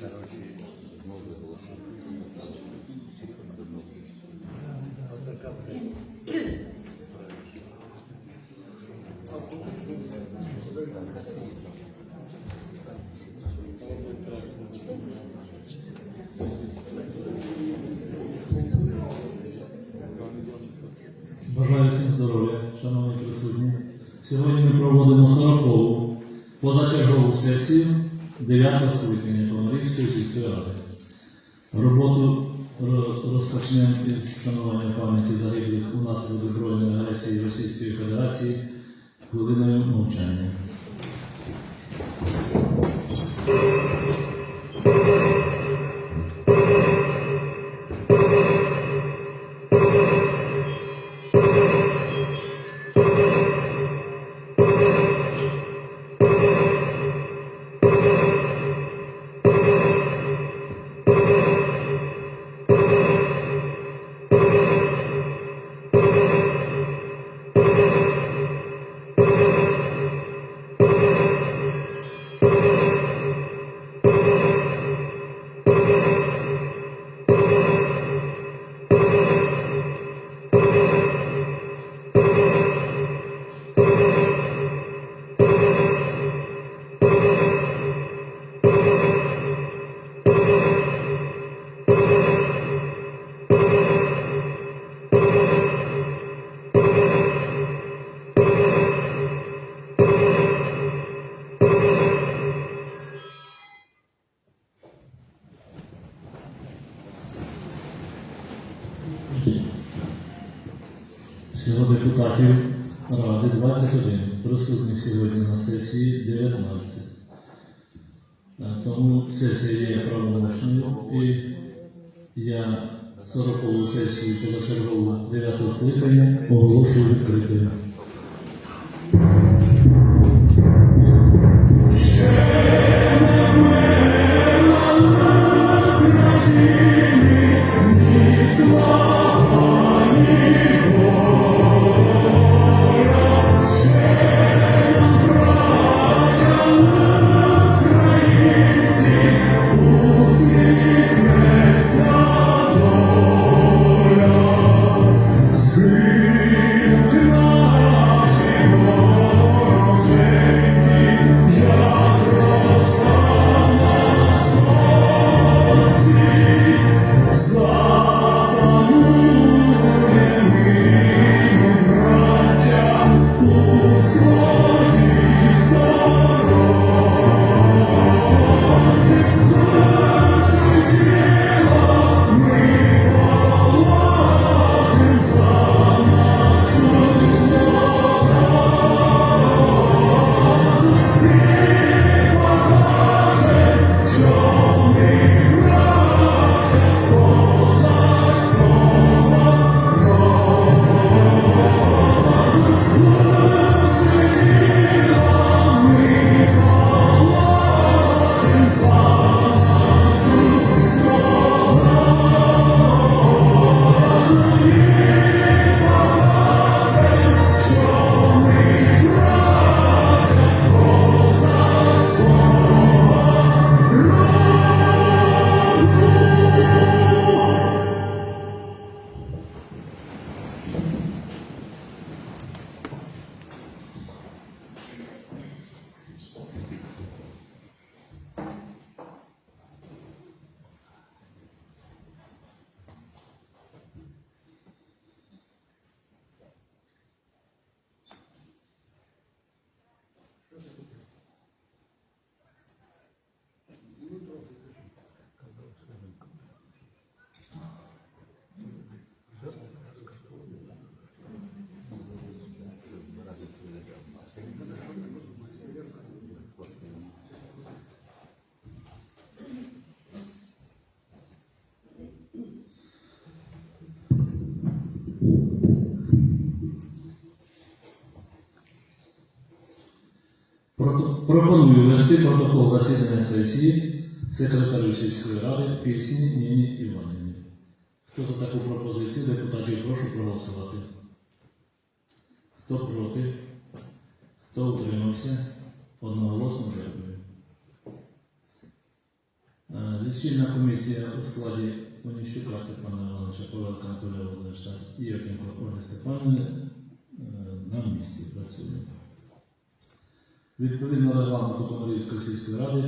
Бажаю всім здоров'я, шановні присутні. Сьогодні ми проводимо 40-ту позачергову сесію 9 скликання Комарівської сільської ради. Роботу розпочнемо із вшанування пам'яті загиблих у нас від збройної агресії Російської Федерації хвилиною мовчання. Всього депутатів Ради 21, присутніх сьогодні на сесії 19. Е, Тому сесія є правомочною і я 40-го сесію позачергову 9 скликання оголошую відкритою. Пропоную вести протокол засідання сесії секретарю сільської ради Пісні Ніні Іванівні. Хто за таку пропозицію депутатів прошу проголосувати. Хто проти? Хто утримався? Одноголосно дякую. Е, Лічильна комісія у складі Оніщука Степана Івановича, Павелка Анатолія Володимировича і Євченко Ольги Степанівни е, на місці працює. Відповідно регламенту Комарівської сільської ради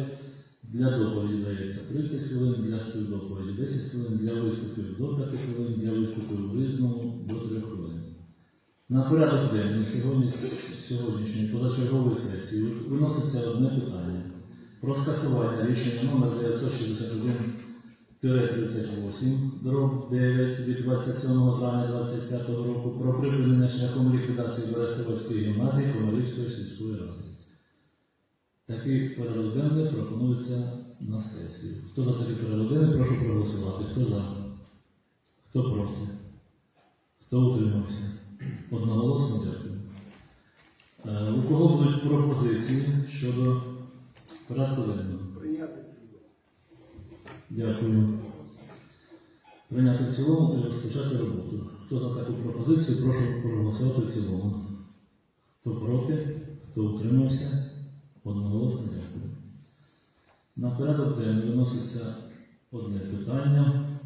для доповіді дається 30 хвилин, для співдоповіді 10 хвилин, для виступів до 5 хвилин, для виступів в різному до 3 хвилин. На порядок денний сьогодні, сьогоднішньої позачергової сесії виноситься одне питання про скасування рішення номер 961-38 дроб 9 від 27 травня 25 року про припинення шляхом ліквідації Берестовецької гімназії Комарівської сільської ради. Такий порядок денний пропонується на сесію. Хто за такий порядок прошу проголосувати. Хто за? Хто проти? Хто утримався? Одноголосно дякую. Е, У кого будуть пропозиції щодо порядку денного? Прийняти цілу. Дякую. Прийняти в цілому і розпочати роботу. Хто за таку пропозицію, прошу проголосувати в цілому. Хто проти, хто утримався, одноголосно дякую. На порядок денний виноситься одне питання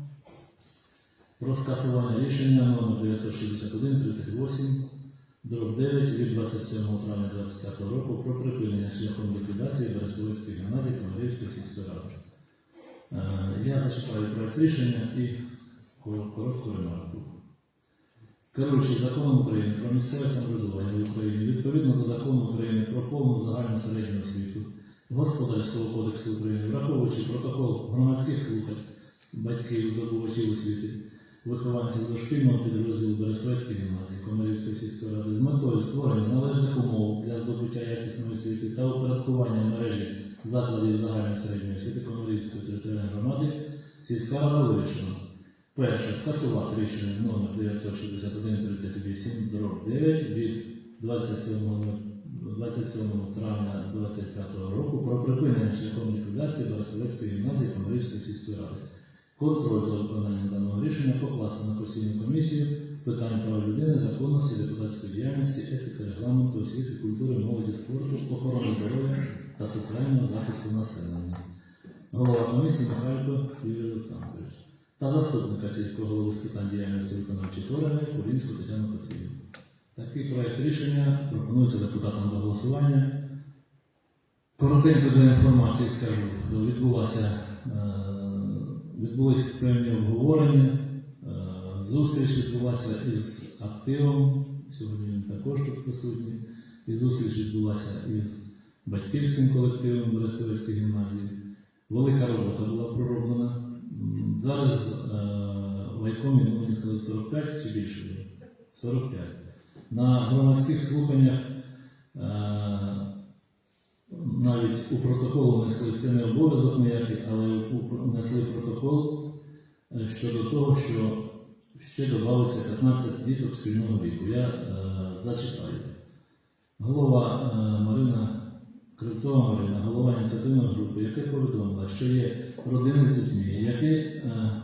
про скасування рішення номер 961-38 дроб 9 від 27 травня 2025 року про припинення шляхом ліквідації Береславської гімназії Комарівської сільської ради. Е, Я зачитаю проект рішення і коротку ремарку. Керуючись законом України про місцеве самоврядування в Україні, відповідно до закону України про повну загальну середню освіту, Господарського кодексу України, враховуючи протокол громадських слухань батьків здобувачів освіти, вихованців дошкільного підрозділу Берестовської гімназії Комарівської сільської ради з метою створення належних умов для здобуття якісної освіти та упорядкування мережі закладів загальної середньої освіти Комарівської територіальної громади, сільська рада вирішила. Перше, скасувати рішення номер 961-38-9 від 27, 27 травня 2025 року про припинення шляхом ліквідації Борисовецької гімназії Комарівської сільської ради. Контроль за виконанням даного рішення покласти на постійну комісію з питань прав людини, законності, депутатської діяльності, етики, регламенту, освіти, культури, молоді, спорту, охорони здоров'я та соціального захисту населення. Голова комісії Михайло Юрій Олександрович та заступника сільського голови з виконавчих органів Курінську Тетяну Петрівну. Такий проект рішення пропонується депутатам до голосування. Коротенько до інформації скажу. Відбулася, е, відбулися певні обговорення. Е, Зустріч відбулася із активом. Сьогодні він також тут присутній. І зустріч відбулася із батьківським колективом Берестовецької гімназії. Велика робота була пророблена. Зараз е, в Айкомі, ну, мені сказали, 45 чи більше вже? 45. На громадських слуханнях е, навіть у протокол внесли це не обов'язок ніякий, але внесли протокол е, щодо того, що ще додалося 15 діток спільного віку. Я е, зачитаю. Голова е, Марина Кривцова Марина, голова ініціативної групи, яка повідомила, що є родини з дітьми, які е,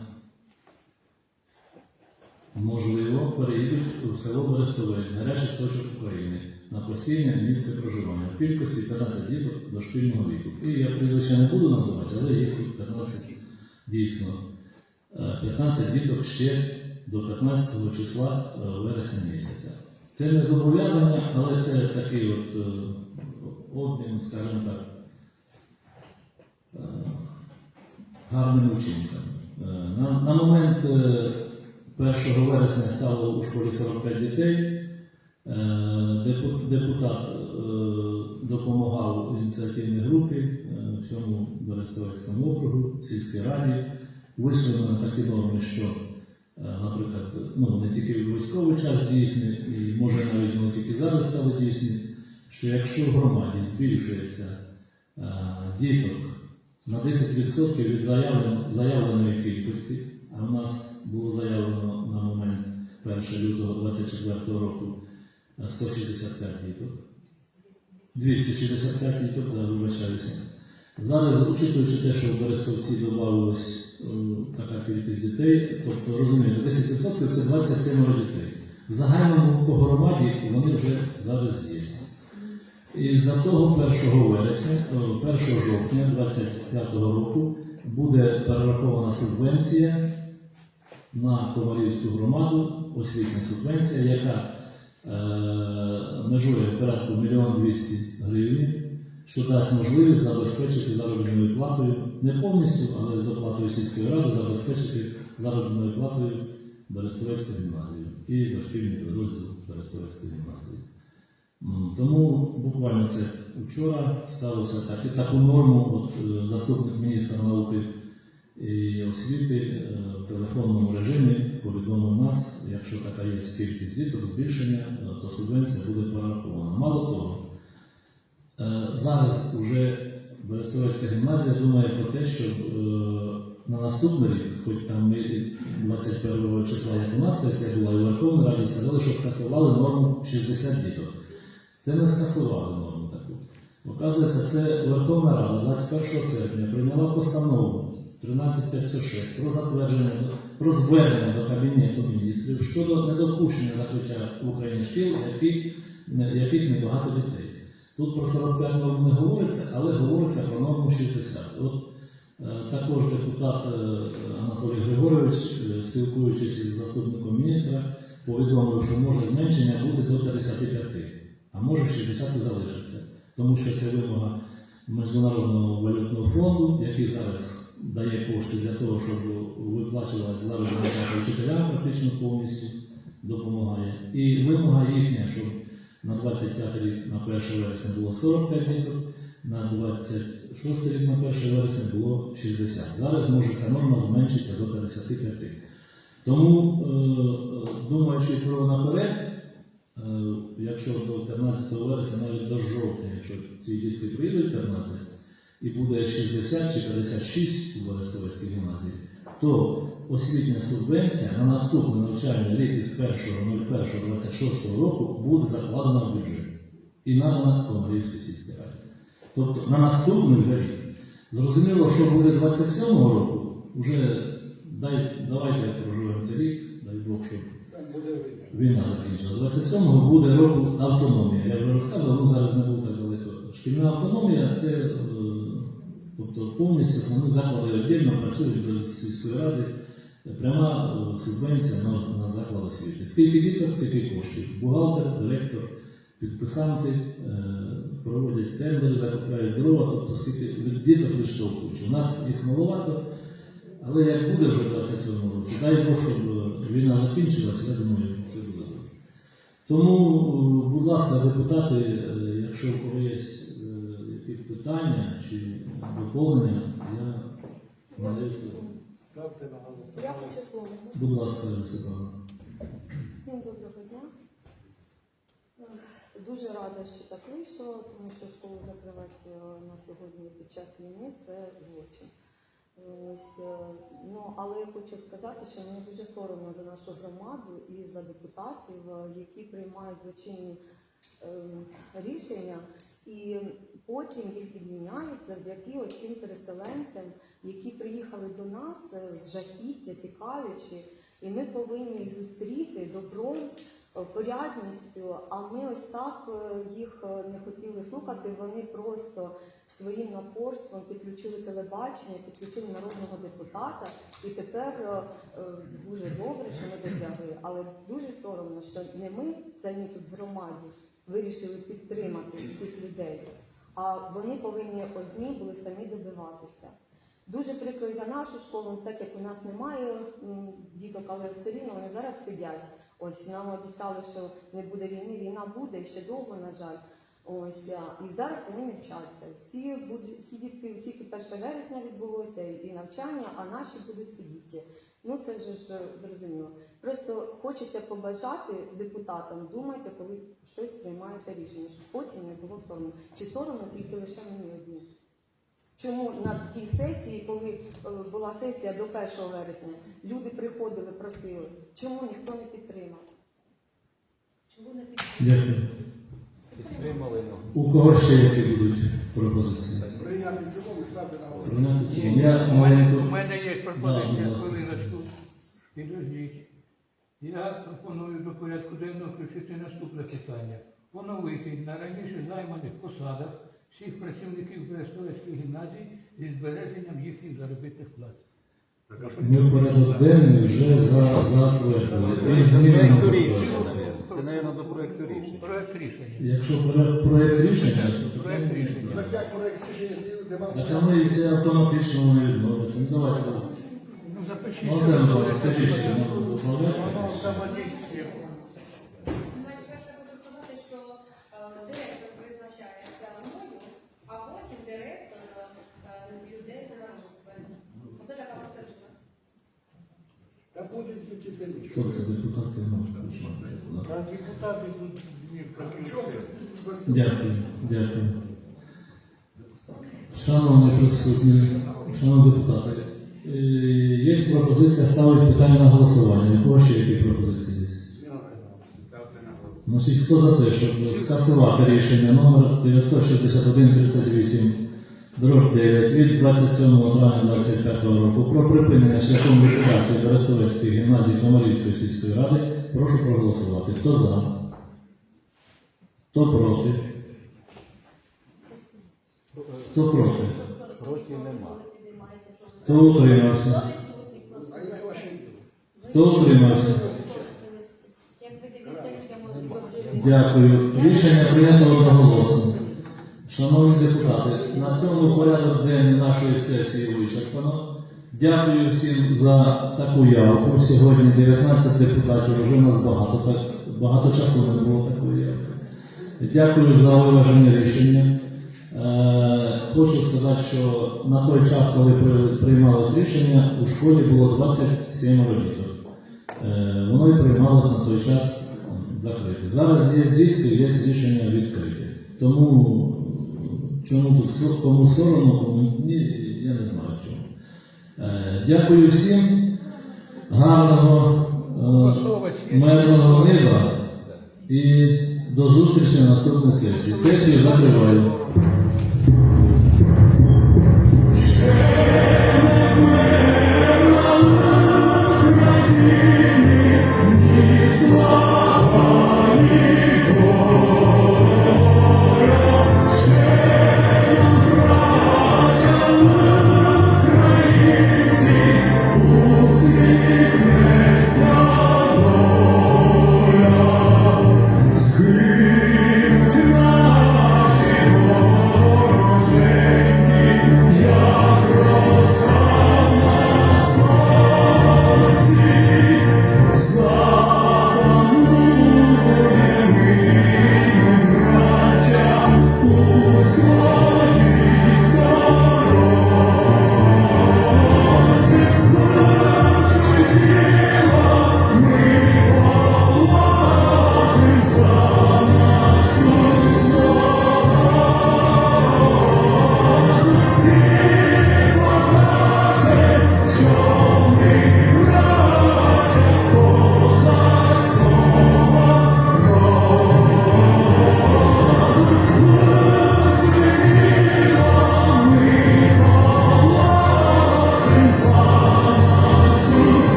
можливо переїдуть у село Берестовець з гарячих точок України на постійне місце проживання в кількості 15 діток дошкільного віку. І я прізвища не буду називати, але тут 15 дійсно. Е, 15 діток ще до 15 числа е, вересня місяця. Це не зобов'язання, але це такий от е, обмін, скажімо так, е, гарним учинком. Е, На, на момент е, 1 вересня стало у школі 45 дітей. Е, Депутат е, допомагав ініціативній групі е, в цьому Берестовецькому округу, сільській раді. Вийшли на такі норми, що, е, наприклад, ну, не тільки військовий час дійсні, і може навіть не тільки зараз стали дійсні, що якщо в громаді збільшується е, діток на 10% від заявлен- заявленої кількості, а в нас було заявлено на момент 1 лютого 2024 року е, 165 діток. 265 діток, да, вибачаюся. Зараз, учитуючи те, що в Берестовці додавалось е, така кількість дітей, тобто розумієте, 10% це 27 дітей. В загальному по громаді вони вже зараз є. І за того 1 вересня, е, 1 жовтня 25 року буде перерахована субвенція на Ковалівську громаду, освітня субвенція, яка е, межує порядку 1 200 гривень, що дасть можливість забезпечити заробітною платою, не повністю, але з доплатою сільської ради забезпечити заробітною платою Берестовецьку гімназію і дошкільний підрозділ Берестовецької гімназії. Тому буквально це вчора сталося так, таку норму от, е, заступник міністра науки і освіти е, в телефонному режимі повідомив нас, якщо така є кількість діток, збільшення, е, то субвенція буде перерахована. Мало того, зараз вже Берестовецька гімназія думає про те, щоб е, на наступний рік, хоч там 21 числа, як у нас сесія була, і в Верховній Раді сказали, що скасували норму 60 діток. Це не скасували норму таку. Оказується, це Верховна Рада 21 серпня прийняла постанову 13506 про затвердження про звернення до Кабінету міністрів щодо недопущення закриття в Україні шкіл, які, яких небагато дітей. Тут про 45 норм не говориться, але говориться про норму 60. От е, також депутат е, Анатолій Григорович, е, спілкуючись із заступником міністра, повідомив, що може зменшення бути до 55 а може 60 і залишиться, тому що це вимога Міжнародного валютного фонду, який зараз дає кошти для того, щоб виплачувалася заробітна плата вчителям практично повністю допомагає. І вимога їхня, щоб на 25 рік на 1 вересня було 45 діток, на 26 рік на 1 вересня було 60. Зараз може ця норма зменшиться до 55. Тому, е, е, думаючи про наперед, Якщо до 15 вересня, навіть до жовтня, якщо ці дітки прийдуть 15 і буде 60 чи 56 у Берестовецькій гімназії, то освітня субвенція на наступний навчальний рік із 1.01.26 року буде закладена в бюджет і надана Комарівській сільській раді. Тобто на наступний вже рік. Зрозуміло, що буде 27-го року, вже дай, давайте проживемо цей рік, дай Бог, щоб війна закінчила. 27-го буде року автономія. Я вже розказував, ну зараз не був так далеко. Шкільна автономія це е, тобто повністю самі заклади віддільно працюють без сільської ради. Пряма е, субвенція на, на заклад освіти. Скільки діток, скільки коштів. Бухгалтер, директор, підписанти е, проводять тендери, закупляють дрова, тобто скільки діток відштовхують. У нас їх маловато, але як буде вже в 27 році, дай Бог, щоб е, війна закінчилася, я думаю, все буде добре. Тому, е, будь ласка, депутати, е, якщо у кого є якісь питання чи доповнення, я надаю слово. Ставте. Я хочу слово. Будь ласка, Світлана. Всім доброго дня. Дуже рада, що так вийшло, тому що школу закривати на сьогодні під час війни це злочин. Ось, е, ну, але я хочу сказати, що мені дуже соромно за нашу громаду і за депутатів, е, які приймають злочинні е, рішення, і потім їх відміняють завдяки оцим переселенцям, які приїхали до нас е, з жахіття, тікаючи, і ми повинні їх зустріти добром, порядністю. А ми ось так е, їх е, не хотіли слухати. Вони просто своїм напорством підключили телебачення, підключили народного депутата, і тепер е, дуже добре, що ми досягли. Але дуже соромно, що не ми самі тут в громаді вирішили підтримати цих людей, а вони повинні одні були самі добиватися. Дуже прикро і за нашу школу, так як у нас немає діток, але все рівно вони зараз сидять. Ось нам обіцяли, що не буде війни, війна буде і ще довго, на жаль. Ось і зараз вони не вчаться. Всі будуть всі дітки, всі 1 вересня відбулося і навчання, а наші будуть сидіти. Ну це вже ж зрозуміло. Просто хочеться побажати депутатам, думайте, коли щось приймаєте рішення, щоб потім не було соромно. Чи соромно тільки лише мені одні? Чому на тій сесії, коли е, була сесія до 1 вересня, люди приходили, просили, чому ніхто не підтримав? Чому не підтримав? Дякую. Підтримали ну. У кого ще які будуть пропозиції? Прийняти цілому і ставте на голосування. У мене є пропозиція, хвилиночку. Підождіть. Я пропоную до порядку денного включити наступне питання. Поновити на раніше займаних посадах всіх працівників Берестовської гімназії зі збереженням їхніх заробітних плат. Ми порядок денний вже за, мабуть. Це, мабуть, до проекту рішення. Проект рішення. Якщо про- проєкт рішення, то Проект рішення. Так як проект рішення сіли, вони це автоматично не відновиться. Ну давайте. Ну, запишіть, Володимир скажіть, що нам дозволяє? Значить, перше хочу сказати, що е, директор призначається мною, а потім директор е, людей нагороджує. Оце така процедура. Та будуть тепер. Тобто депутати можуть. Та депутати тут не Дякую, дякую. Шановні присутні, шановні депутати, е, є пропозиція ставити питання на голосування. У кого ще які пропозиції є? Значить, хто за те, щоб скасувати рішення номер 96138 дроб 9 від 27 травня 25 року про припинення шляхом ліквідації Берестовецької гімназії Комарівської сільської ради, прошу проголосувати. Хто за? Хто проти? Хто проти? Проти нема. Хто утримався? Хто утримався? Дякую. Рішення прийнято одноголосно. Шановні депутати, на цьому порядок денний нашої сесії вичерпано. Дякую всім за таку явку. Сьогодні 19 депутатів, вже нас багато, так багато часу не було такої явки. Дякую за виважені рішення. Е, хочу сказати, що на той час, коли при- приймалось рішення, у школі було 27 діток. Е, Воно і приймалось на той час закрите. Зараз є дітки, є рішення відкриті. Тому чому тут кому сторону, кому ні, я не знаю чому. Е, Дякую всім. Гарного е, мирного неба і до зустрічі на наступній сесії. Сесію закриваю.